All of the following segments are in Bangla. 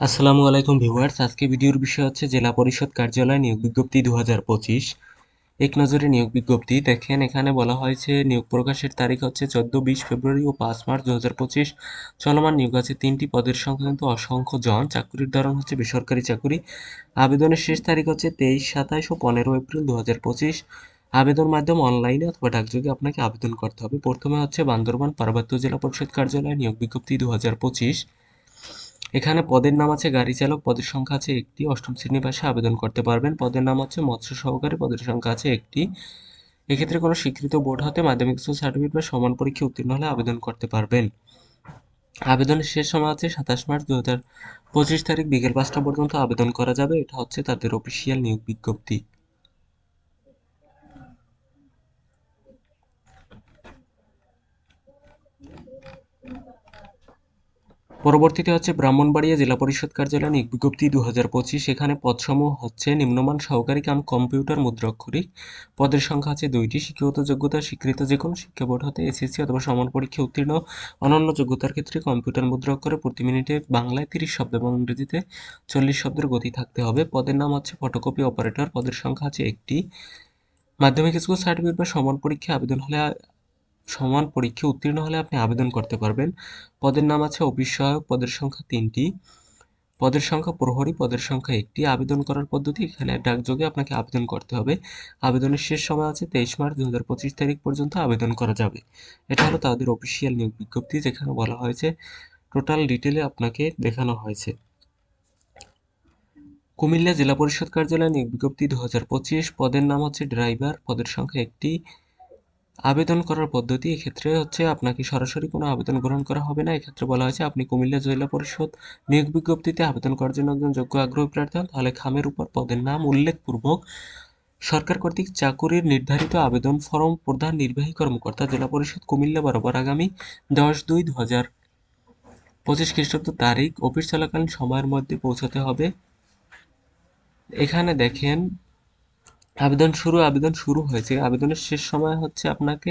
আসসালামু আলাইকুম ভিউয়ার্স, আজকে ভিডিওর বিষয় হচ্ছে জেলা পরিষদ কার্যালয় নিয়োগ বিজ্ঞপ্তি দু এক নজরে নিয়োগ বিজ্ঞপ্তি, দেখেন এখানে বলা হয়েছে, নিয়োগ প্রকাশের তারিখ হচ্ছে চোদ্দ, বিশ ফেব্রুয়ারি ও পাঁচ মার্চ দু হাজার পঁচিশ। চলমান নিয়োগ আছে তিনটি পদের সংক্রান্ত অসংখ্য জন। চাকরির ধরন হচ্ছে বেসরকারি চাকুরি। আবেদনের শেষ তারিখ হচ্ছে তেইশ, সাতাইশ ও পনেরো এপ্রিল দু হাজার পঁচিশ। আবেদন মাধ্যম অনলাইনে অথবা ডাকযোগে আপনাকে আবেদন করতে হবে। প্রথমে হচ্ছে বান্দরবান পার্বত্য জেলা পরিষদ কার্যালয় নিয়োগ বিজ্ঞপ্তি দু হাজার পঁচিশ। এখানে পদের নাম আছে গাড়ি চালক, পদের সংখ্যা আছে একটি, অষ্টম শ্রেণি পাশে আবেদন করতে পারবেন। পদের নাম হচ্ছে মৎস্য সহকারী, পদের সংখ্যা আছে একটি। এক্ষেত্রে কোনো স্বীকৃত বোর্ড হতে মাধ্যমিক স্কুল সার্টিফিকেট বা সমান পরীক্ষা উত্তীর্ণ হলে আবেদন করতে পারবেন। আবেদনের শেষ সময় আছে সাতাশ মার্চ দু হাজার পঁচিশ তারিখ, বিকেল পাঁচটা পর্যন্ত আবেদন করা যাবে। এটা হচ্ছে তাদের অফিসিয়াল নিয়োগ বিজ্ঞপ্তি। পরবর্তীতে হচ্ছে ব্রাহ্মণবাড়িয়া জেলা পরিষদ কার্যালয় নিয়োগ বিজ্ঞপ্তি দু হাজার পঁচিশ। এখানে পদসমূহ হচ্ছে নিম্নমান সহকারী কাম কম্পিউটার মুদ্রাক্ষরিক। পদের সংখ্যা আছে দুইটি, শিক্ষাগত যোগ্যতা, স্বীকৃত যে কোনো শিক্ষা বোর্ড হতে এসএসসি অথবা সমান পরীক্ষা উত্তীর্ণ। অনন্য যোগ্যতার ক্ষেত্রে কম্পিউটার মুদ্রাক্ষরে প্রতি মিনিটে বাংলায় তিরিশ শব্দ এবং ইংরেজিতে চল্লিশ শব্দের গতি থাকতে হবে। পদের নাম হচ্ছে ফটোকপি অপারেটর। পদের সংখ্যা আছে একটি। মাধ্যমিক স্কুল সার্টিফিকেট বা সমান পরীক্ষা আবেদন হলে সমান পরীক্ষা উত্তীর্ণ হলে আপনি আবেদন করতে পারবেন। পদের নাম আছে অফিস সহায়ক পদের সংখ্যা তিনটি। পদের সংখ্যা প্রহরী, পদের সংখ্যা একটি। আবেদন করার পদ্ধতি, এখানে ডাকযোগে আপনাকে আবেদন করতে হবে। আবেদনের শেষ সময় আছে তেইশ মার্চ দু হাজার পঁচিশ তারিখ পর্যন্ত আবেদন করা যাবে। এটা হলো তাদের অফিসিয়াল নিয়োগ বিজ্ঞপ্তি, যেখানে বলা হয়েছে টোটাল ডিটেলে আপনাকে দেখানো হয়েছে। কুমিল্লা জেলা পরিষদ কার্যালয় নিয়োগ বিজ্ঞপ্তি দু হাজার পঁচিশ। পদের নাম হচ্ছে ড্রাইভার পদের সংখ্যা একটি। আবেদন করার পদ্ধতি, এক্ষেত্রে হচ্ছে আপনাকে সরাসরি কোনো আবেদন গ্রহণ করা হবে না। এক্ষেত্রে বলা হয়েছে, আপনি কুমিল্লা জেলা পরিষদ নিয়োগ বিজ্ঞপ্তিতে আবেদন করার জন্য একজন যোগ্য আগ্রহী প্রার্থী হন, তাহলে খামের উপর পদের নাম উল্লেখপূর্বক সরকার কর্তৃক চাকুরির নির্ধারিত আবেদন ফরম প্রধান নির্বাহী কর্মকর্তা জেলা পরিষদ কুমিল্লা বরাবর আগামী দশ দুই দু হাজার পঁচিশ খ্রিস্টাব্দ তারিখ অফিস চলাকালীন সময়ের মধ্যে পৌঁছাতে হবে। এখানে দেখেন আবেদন শুরু আবেদন শুরু হয়েছে। আবেদনের শেষ সময় হচ্ছে আপনাকে,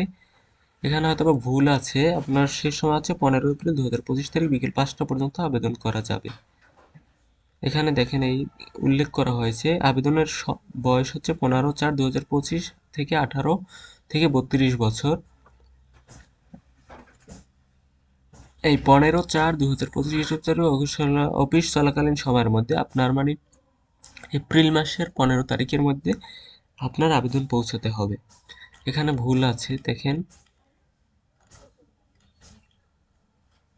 এখানে হয়তো ভুল আছে। আপনার শেষ সময় আছে পনেরো এপ্রিল দু হাজার পঁচিশ তারিখ বিকেল পাঁচটা পর্যন্ত আবেদন করা যাবে। এখানে দেখেন এই উল্লেখ করা হয়েছে, আবেদনের বয়স হচ্ছে পনেরো চার দু হাজার পঁচিশ থেকে আঠারো থেকে বত্রিশ বছর। এই পনেরো চার দু হাজার পঁচিশ খ্রিস্টাব্দের অফিস চলাকালীন সময়ের মধ্যে আপনার মানে এপ্রিল মাসের পনেরো তারিখের মধ্যে আপনার আবেদন পৌঁছাতে হবে। এখানে ভুল আছে, দেখেন।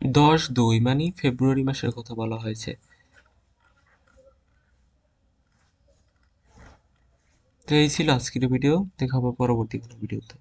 দশ দুই মানে ফেব্রুয়ারি মাসের কথা বলা হয়েছে। তো এই ছিল আজকের ভিডিও দেখাবো পরবর্তী কোনো ভিডিওতে।